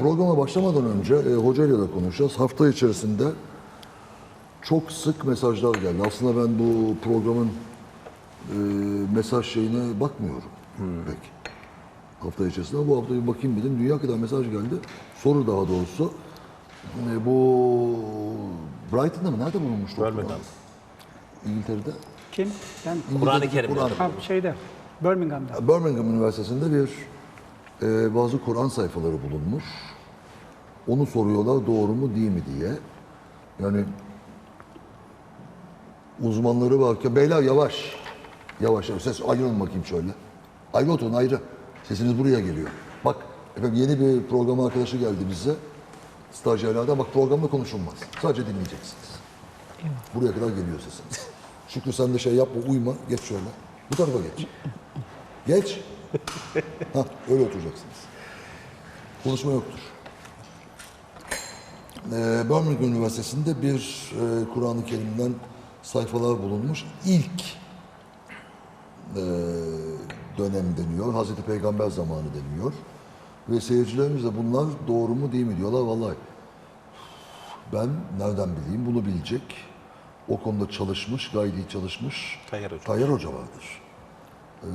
programa başlamadan önce e, hocayla da konuşacağız. Hafta içerisinde çok sık mesajlar geldi. Aslında ben bu programın e, mesaj şeyine bakmıyorum pek. Hafta içerisinde bu hafta bir bakayım dedim. Dünya kadar mesaj geldi. Soru daha doğrusu. E, bu Brighton'da mı? Nerede bulunmuştu? Birmingham. İngiltere'de. Kim? Ben Kur'an-ı. Kur'an. ha, şeyde Birmingham'da. Birmingham Üniversitesi'nde bir e, bazı Kur'an sayfaları bulunmuş. Onu soruyorlar doğru mu değil mi diye. Yani uzmanları var ki beyler yavaş. Yavaş yavaş. Ses ayrılın bakayım şöyle. Ayrı oturun ayrı. Sesiniz buraya geliyor. Bak efendim yeni bir program arkadaşı geldi bize. Stajyerlerden bak programda konuşulmaz. Sadece dinleyeceksiniz. Buraya kadar geliyor sesiniz. Şükrü sen de şey yapma uyma. Geç şöyle. Bu tarafa geç. Geç. Ha, öyle oturacaksınız. Konuşma yoktur. Ee, Birmingham Üniversitesi'nde bir e, Kur'an-ı Kerim'den sayfalar bulunmuş. İlk e, dönem deniyor. Hazreti Peygamber zamanı deniyor. Ve seyircilerimiz de bunlar doğru mu değil mi diyorlar. Vallahi ben nereden bileyim bunu bilecek. O konuda çalışmış, gayet iyi çalışmış. Tayyar Hoca. Tayyar Hoca vardır. Ee,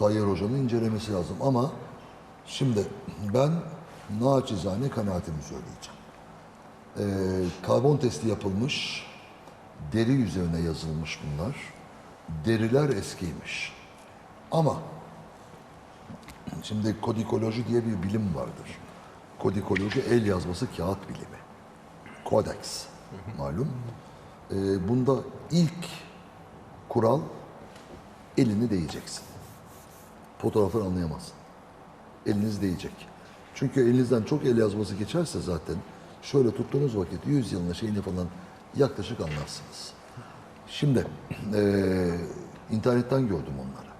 Tayyar Hoca'nın incelemesi lazım ama şimdi ben naçizane kanaatimi söyleyeceğim. Ee, karbon testi yapılmış, deri üzerine yazılmış bunlar. Deriler eskiymiş. Ama şimdi kodikoloji diye bir bilim vardır. Kodikoloji el yazması kağıt bilimi. Kodeks malum. Ee, bunda ilk kural elini değeceksin. Fotoğrafları anlayamazsın. Eliniz değecek. Çünkü elinizden çok el yazması geçerse zaten şöyle tuttuğunuz vakit 100 yılına şeyini falan yaklaşık anlarsınız. Şimdi eee, internetten gördüm onları.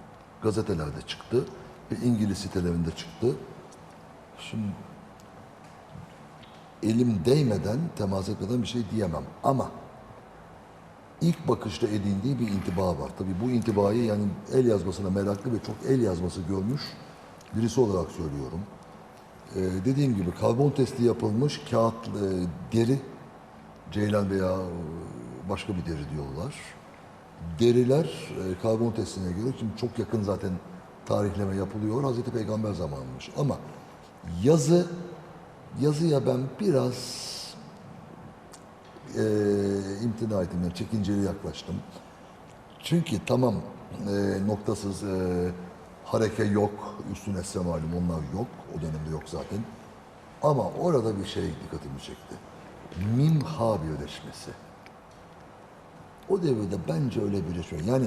Gazetelerde çıktı ve İngiliz sitelerinde çıktı. Şimdi elim değmeden, temas etmeden bir şey diyemem. Ama ilk bakışta edindiği bir intiba var. Tabii bu intibayı yani el yazmasına meraklı ve çok el yazması görmüş birisi olarak söylüyorum. Ee, dediğim gibi karbon testi yapılmış kağıt, e, deri, ceylan veya e, başka bir deri diyorlar. Deriler e, karbon testine göre, şimdi çok yakın zaten tarihleme yapılıyor. Hazreti Peygamber zamanıymış. Ama yazı, yazıya ben biraz e, imtina ettim, yani çekinceli yaklaştım. Çünkü tamam e, noktasız e, hareke yok, üstüne esse malum onlar yok, o dönemde yok zaten. Ama orada bir şey dikkatimi çekti. Mim-ha birleşmesi. O devirde bence öyle birleşme. Yani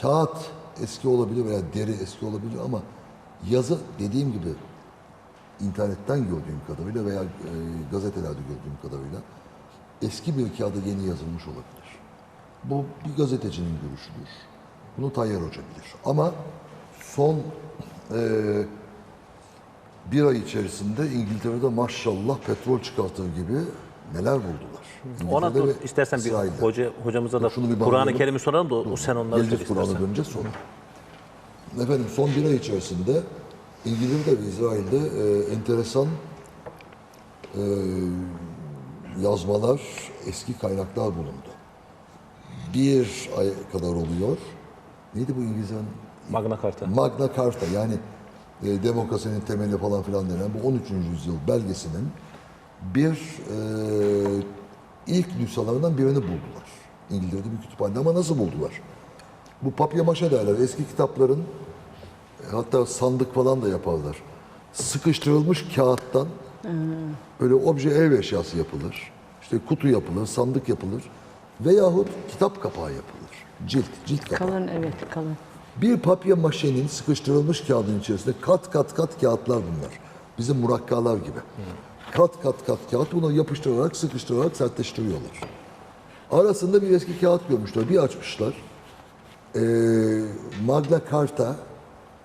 kağıt eski olabilir veya deri eski olabilir ama yazı dediğim gibi internetten gördüğüm kadarıyla veya e, gazetelerde gördüğüm kadarıyla eski bir kağıda yeni yazılmış olabilir. Bu bir gazetecinin görüşüdür. Bunu Tayyar Hoca bilir. Ama son e, bir ay içerisinde İngiltere'de maşallah petrol çıkartır gibi neler buldular. Ona dur, istersen bir İsrail'de. hoca, hocamıza da Kur'an-ı. Kerim'i soralım da o sen onları Geleceğiz Kur'an'a döneceğiz sonra. Efendim son bir ay içerisinde İngiltere'de ve İsrail'de e, enteresan e, yazmalar, eski kaynaklar bulundu. Bir ay kadar oluyor. Neydi bu İngilizce'nin? Magna Carta. Magna Carta yani e, demokrasinin temeli falan filan denen bu 13. yüzyıl belgesinin bir e, ilk nüshalarından birini buldular. İngiltere'de bir kütüphanede ama nasıl buldular? Bu papyamaşa derler. Eski kitapların e, hatta sandık falan da yaparlar. Sıkıştırılmış kağıttan böyle obje ev eşyası yapılır. İşte kutu yapılır, sandık yapılır. Veyahut kitap kapağı yapılır. Cilt, cilt kapağı. Kalın evet kalın. Bir papya maşenin sıkıştırılmış kağıdın içerisinde kat kat kat kağıtlar bunlar. Bizim murakkalar gibi. Kat kat kat kağıt bunu yapıştırarak sıkıştırarak sertleştiriyorlar. Arasında bir eski kağıt görmüşler. Bir açmışlar. Ee, Magna Carta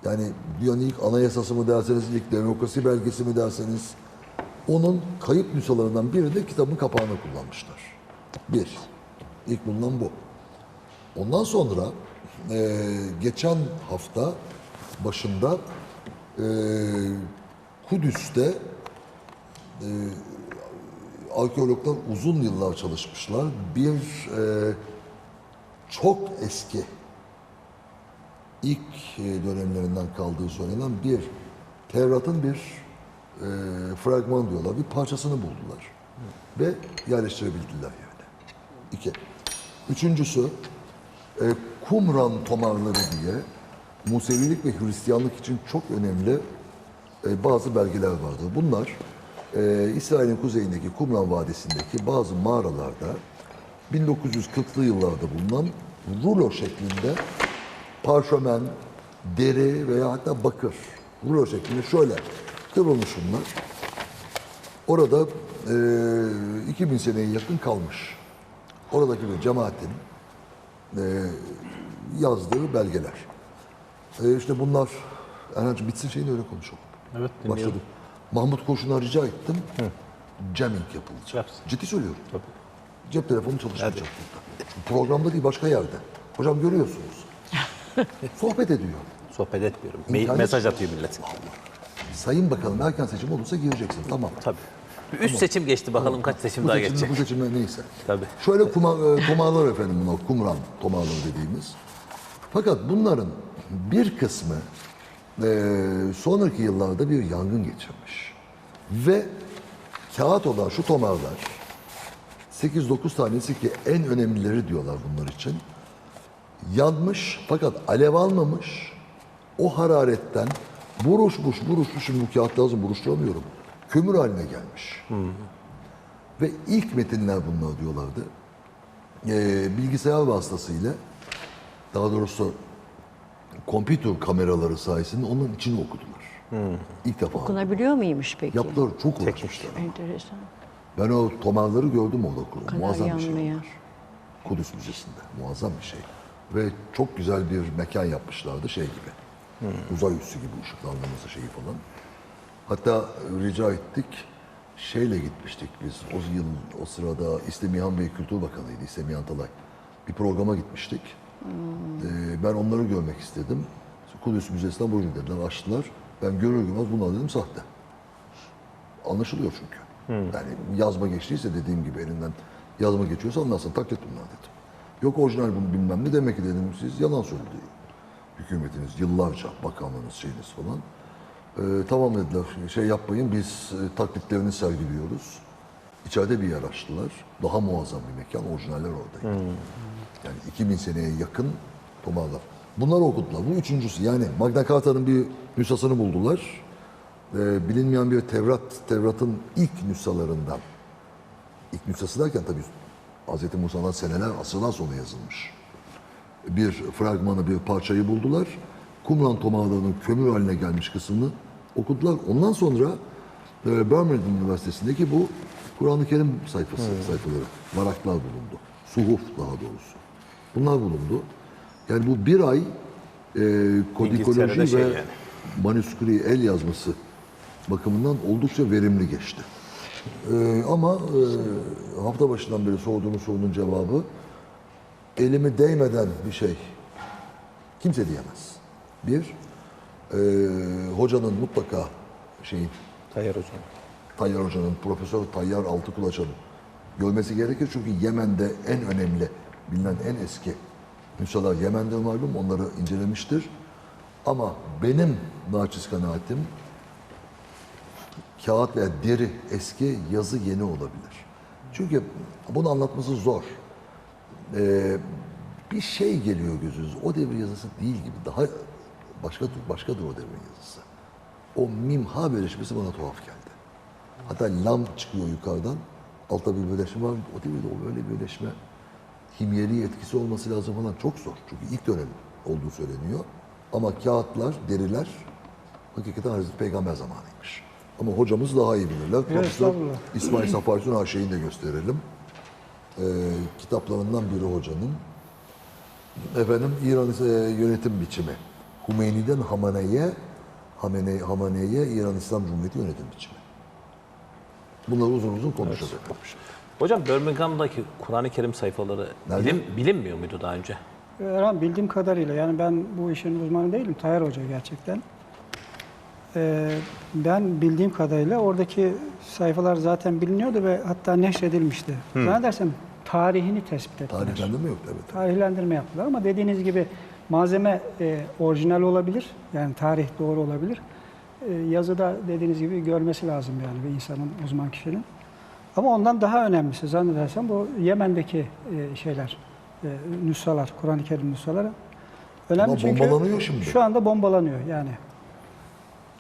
yani ilk anayasası mı derseniz, ilk demokrasi belgesi mi derseniz onun kayıp nüshalarından birinde kitabın kapağını kullanmışlar. Bir. İlk bulunan bu. Ondan sonra e, geçen hafta başında e, Kudüs'te arkeologlar uzun yıllar çalışmışlar. Bir e, çok eski ilk e, dönemlerinden kaldığı söylenen bir Tevrat'ın bir e, fragman diyorlar. Bir parçasını buldular. Ve yerleştirebildiler yani. İki. Üçüncüsü e, Kumran tomarları diye Musevilik ve Hristiyanlık için çok önemli e, bazı belgeler vardır. Bunlar e, İsrail'in kuzeyindeki Kumran Vadisi'ndeki bazı mağaralarda 1940'lı yıllarda bulunan rulo şeklinde parşömen, deri veya hatta bakır rulo şeklinde şöyle bunlar. Orada e, 2000 seneye yakın kalmış. Oradaki bir cemaatin e, yazdığı belgeler. E, işte bunlar, Erhan'cığım bitsin şeyini öyle konuşalım. Evet dinliyorum. Başladık. Mahmut Koşun'a rica ettim. Jamming yapılacak. Yapsın. Ciddi söylüyorum. Tabii. Cep telefonu çalışmayacak burada. Programda değil başka yerde. Hocam görüyorsunuz. Sohbet ediyor. Sohbet etmiyorum. Me- mesaj atıyor millet. Sayın Bakanım erken seçim olursa gireceksin. Tamam. Tabii. Bir Üç seçim geçti bakalım kaç seçim Bu daha seçimde, geçecek. bu seçimde neyse. Tabii. Şöyle kuma, e, tomarlar efendim bunlar, kumran tomarları dediğimiz. Fakat bunların bir kısmı e, sonraki yıllarda bir yangın geçirmiş. Ve kağıt olan şu tomarlar, 8-9 tanesi ki en önemlileri diyorlar bunlar için, yanmış fakat alev almamış. O hararetten buruşmuş, buruşmuş, şimdi bu kağıt lazım buruşturamıyorum. Kömür haline gelmiş. Ve ilk metinler bunlar diyorlardı. Ee, bilgisayar vasıtasıyla, daha doğrusu kompütür kameraları sayesinde onun içini okudular. İlk defa. Okunabiliyor muymuş peki? Yaptılar, çok uğraşmışlar. Enteresan. Ben o tomarları gördüm orada. kadar Muazzam bir şey. Kudüs Müzesi'nde. Muazzam bir şey. Ve çok güzel bir mekan yapmışlardı şey gibi. Uzay üssü gibi ışıklandırması şeyi falan. Hatta rica ettik. Şeyle gitmiştik biz. O yıl o sırada İstemihan Bey Kültür Bakanı'ydı. İstemihan Talay. Bir programa gitmiştik. Ee, ben onları görmek istedim. Kudüs Müzesi'nden buyurun dediler. Açtılar. Ben görür görmez bunlar dedim sahte. Anlaşılıyor çünkü. Yani yazma geçtiyse dediğim gibi elinden yazma geçiyorsa anlarsın taklit bunlar dedim. Yok orijinal bunu bilmem ne demek ki dedim siz yalan söyledi. Hükümetiniz yıllarca bakanlığınız şeyiniz falan. Ee, tamam dediler şey yapmayın biz e, taklitlerini sergiliyoruz. İçeride bir yer açtılar. Daha muazzam bir mekan orijinaller oradaydı. Yani 2000 seneye yakın tomarlar. Bunları okudular. Bu üçüncüsü. Yani Magna Carta'nın bir nüshasını buldular. Ee, bilinmeyen bir Tevrat, Tevrat'ın ilk nüshalarından. İlk nüshası derken tabii Hz. Musa'dan seneler, asırlar sonra yazılmış. Bir fragmanı, bir parçayı buldular. Qumran tomarlarının kömür haline gelmiş kısmını okudular. Ondan sonra e, Birmingham Üniversitesi'ndeki bu Kur'an-ı Kerim sayfası, sayfaları, varaklar bulundu. Suhuf daha doğrusu. Bunlar bulundu. Yani bu bir ay e, kodikoloji İngiltere'de ve şey yani. manuskri el yazması bakımından oldukça verimli geçti. Ee, ama e, hafta başından beri sorduğunuz sorunun cevabı elimi değmeden bir şey kimse diyemez. Bir, e, hocanın mutlaka şeyin Tayyar hocam. Tayyar Hoca'nın, Profesör Tayyar Altıkulaç'ın görmesi gerekir. Çünkü Yemen'de en önemli, bilinen en eski nüshalar Yemen'de malum, onları incelemiştir. Ama benim naçiz kanaatim, kağıt veya deri eski, yazı yeni olabilir. Çünkü bunu anlatması zor. Ee, bir şey geliyor gözünüze. O devir yazısı değil gibi. Daha başka başkadır o devrin yazısı. O mimha birleşmesi bana tuhaf geldi. Hatta lam çıkıyor yukarıdan. Altta bir birleşme var. O devirde o böyle bir birleşme kimyeli etkisi olması lazım falan çok zor. Çünkü ilk dönem olduğu söyleniyor. Ama kağıtlar, deriler hakikaten Hazreti Peygamber zamanıymış. Ama hocamız daha iyi bilirler. Profesör. İsmail Safarsun Haşe'yi de gösterelim. Ee, kitaplarından biri hocanın. Efendim İran e, yönetim biçimi. Hümeyni'den Hamane'ye, Hamene, Hamane'ye İran İslam Cumhuriyeti yönetim biçimi. Bunları uzun uzun konuşacağız efendim. Hocam Birmingham'daki Kur'an-ı Kerim sayfaları Nerede? bilim, bilinmiyor muydu daha önce? Erhan bildiğim kadarıyla yani ben bu işin uzmanı değilim. Tayyar Hoca gerçekten. Ee, ben bildiğim kadarıyla oradaki sayfalar zaten biliniyordu ve hatta neşredilmişti. Zannedersem tarihini tespit ettiler. Tarihlendirme yok evet. Tarihlendirme yaptılar ama dediğiniz gibi malzeme e, orijinal olabilir. Yani tarih doğru olabilir. E, yazıda dediğiniz gibi görmesi lazım yani bir insanın, uzman kişinin. Ama ondan daha önemlisi zannedersem bu Yemen'deki e, şeyler, e, nüshalar, Kur'an-ı Kerim nüshaları. Önemli Ama çünkü bombalanıyor şimdi. Şu anda bombalanıyor yani.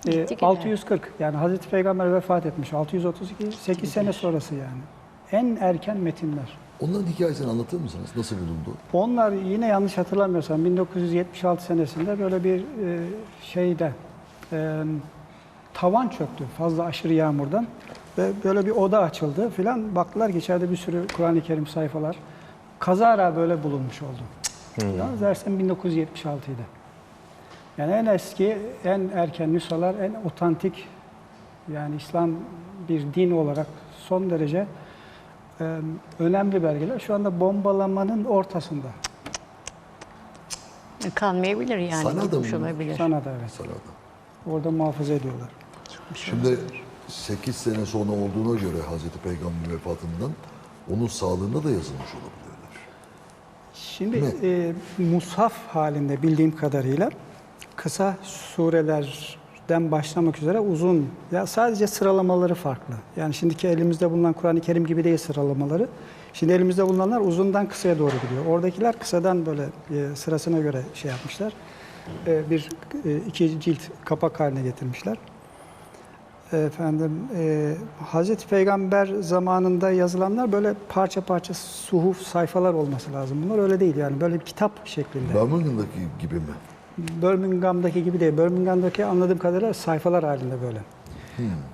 E, Gitti gider. 640 yani Hazreti Peygamber vefat etmiş 632 8 sene sonrası yani. En erken metinler. Onların hikayesini anlatır mısınız? Nasıl bulundu? Onlar yine yanlış hatırlamıyorsam 1976 senesinde böyle bir e, şeyde e, tavan çöktü fazla aşırı yağmurdan ve böyle bir oda açıldı filan baktılar ki içeride bir sürü Kur'an-ı Kerim sayfalar kazara böyle bulunmuş oldu. Yalnız dersem 1976'ydı. Yani en eski, en erken nüshalar, en otantik yani İslam bir din olarak son derece e, önemli belgeler şu anda bombalamanın ortasında. Kalmayabilir yani. Sana da gitmiş mı? olabilir. Sana da evet. Sarada. Orada muhafaza ediyorlar. Şimdi 8 sene sonra olduğuna göre Hazreti Peygamber vefatından onun sağlığında da yazılmış olabilirler. Şimdi e, mushaf halinde bildiğim kadarıyla kısa surelerden başlamak üzere uzun ya sadece sıralamaları farklı. Yani şimdiki elimizde bulunan Kur'an-ı Kerim gibi değil sıralamaları. Şimdi elimizde bulunanlar uzundan kısaya doğru gidiyor. Oradakiler kısadan böyle e, sırasına göre şey yapmışlar. E, bir e, iki cilt kapak haline getirmişler. Efendim, Hazreti Peygamber zamanında yazılanlar böyle parça parça suhuf sayfalar olması lazım. Bunlar öyle değil yani böyle bir kitap şeklinde. Birmingham'daki gibi mi? Birmingham'daki gibi değil. Birmingham'daki anladığım kadarıyla sayfalar halinde böyle.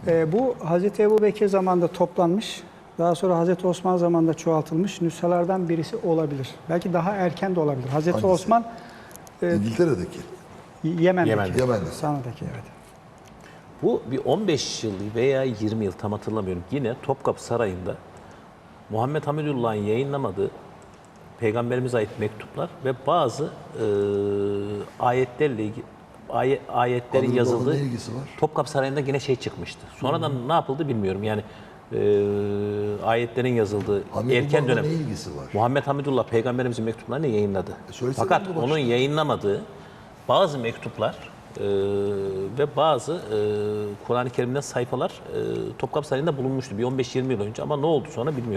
E, bu Hazreti Ebu Bekir zamanında toplanmış. Daha sonra Hazreti Osman zamanında çoğaltılmış nüshalardan birisi olabilir. Belki daha erken de olabilir. Hazreti Hangisi? Osman e, İngiltere'deki. Yemen'deki. Yemen'de. Yemen'de. Sana'daki evet. Bu bir 15 yıl veya 20 yıl tam hatırlamıyorum. Yine Topkapı Sarayı'nda Muhammed Hamidullah'ın yayınlamadığı Peygamberimize ait mektuplar ve bazı e, ayetlerle ilgili ayet, ayetlerin Hamidullah'ın yazıldığı ne ilgisi var? Topkapı Sarayı'nda yine şey çıkmıştı. Sonradan ne yapıldı bilmiyorum. Yani e, ayetlerin yazıldığı Hamidullah'la erken dönem. ne ilgisi var? Muhammed Hamidullah peygamberimizin mektuplarını yayınladı. E, Fakat onun yayınlamadığı bazı mektuplar e, ve bazı e, Kur'an-ı Kerim'den sayfalar e, Topkapı Sarayı'nda bulunmuştu bir 15-20 yıl önce ama ne oldu sonra bilmiyorum.